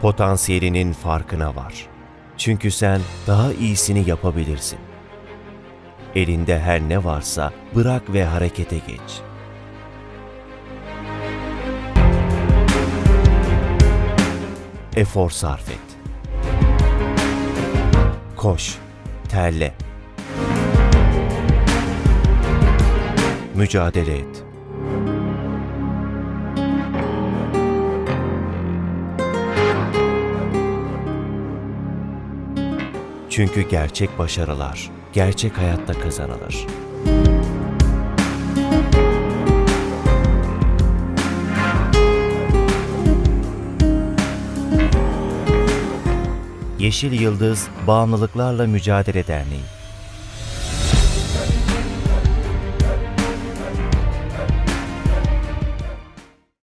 Potansiyelinin farkına var. Çünkü sen daha iyisini yapabilirsin. Elinde her ne varsa bırak ve harekete geç. Efor sarf et. Koş, terle. Mücadele et. Çünkü gerçek başarılar gerçek hayatta kazanılır. Yeşil Yıldız Bağımlılıklarla Mücadele Derneği